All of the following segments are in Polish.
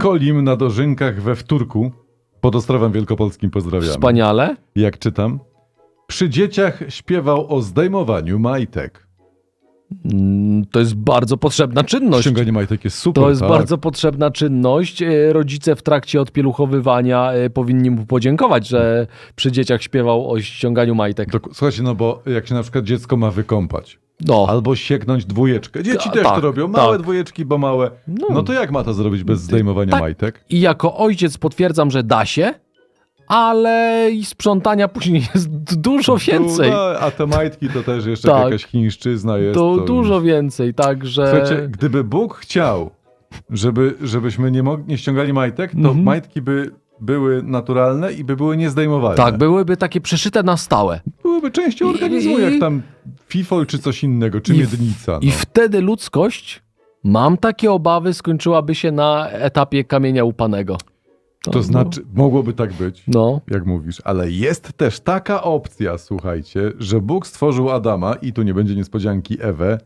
Kolim na dożynkach we wtórku. Pod Ostrowem Wielkopolskim pozdrawiam. Wspaniale. Jak czytam? Przy dzieciach śpiewał o zdejmowaniu majtek. Mm, To jest bardzo potrzebna czynność. Ściąganie majtek jest super, To jest tak? bardzo potrzebna czynność. E, Rodzice w trakcie odpieluchowywania e, powinni mu podziękować, że przy dzieciach śpiewał o ściąganiu majtek. Dok- Słuchajcie, no bo jak się na przykład dziecko ma wykąpać, No, albo sieknąć dwójeczkę. Dzieci Ta- też tak, to robią, małe tak. dwójeczki, bo małe. No. No. to jak ma to zrobić bez zdejmowania tak. majtek? i jako ojciec potwierdzam, że da się, ale i sprzątania później jest dużo więcej. No, a te majtki to też jeszcze Tak. jakaś chińszczyzna jest. To to dużo już- więcej, także... Słuchajcie, gdyby Bóg chciał, żeby, żebyśmy nie, mog- nie ściągali majtek, to Mhm. majtki by były naturalne i by były niezdejmowalne. Tak, byłyby takie przeszyte na stałe. Byłyby częścią organizmu, I- jak tam fifol czy coś innego, czy I miednica. No. I wtedy ludzkość, mam takie obawy, skończyłaby się na etapie kamienia upanego. To znaczy, mogłoby tak być. No, jak mówisz, ale jest też taka opcja, słuchajcie, że Bóg stworzył Adama i tu nie będzie niespodzianki Ewę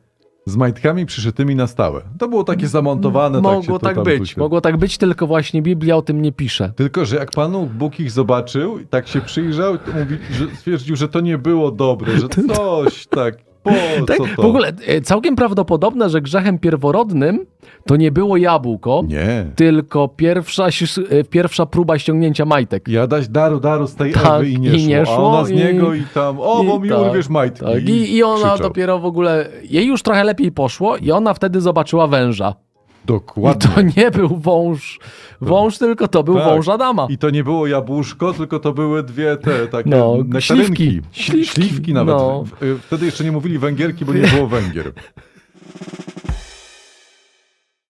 z majtkami przyszytymi na stałe. To było takie zamontowane. tak mogło tak tu być. Mogło tak być, tylko właśnie Biblia o tym nie pisze. Tylko, że jak Panu Bóg ich zobaczył, i tak się przyjrzał, to mówi, że stwierdził, że to nie było dobre, że coś tak, po Tak, w ogóle e, całkiem prawdopodobne, że grzechem pierworodnym to nie było jabłko, Nie. tylko pierwsza, e, pierwsza próba ściągnięcia majtek. Jadać daru, daru z tej Tak, Ewy i nie, i szło, nie a szło ona z i- niego i tam, o, bo I mi tak, urwiesz majtki. Tak, i, I ona krzyczał. dopiero w ogóle, jej już trochę lepiej poszło i ona wtedy zobaczyła węża. I Dokładnie. to nie był wąż, wąż, tylko to był Tak. wąż Adama. I to nie było jabłuszko, tylko to były dwie te takie No, nektarynki. śliwki. Śliwki. Śliwki, nawet. no. W- y, Wtedy jeszcze nie mówili węgierki, bo nie było Węgier.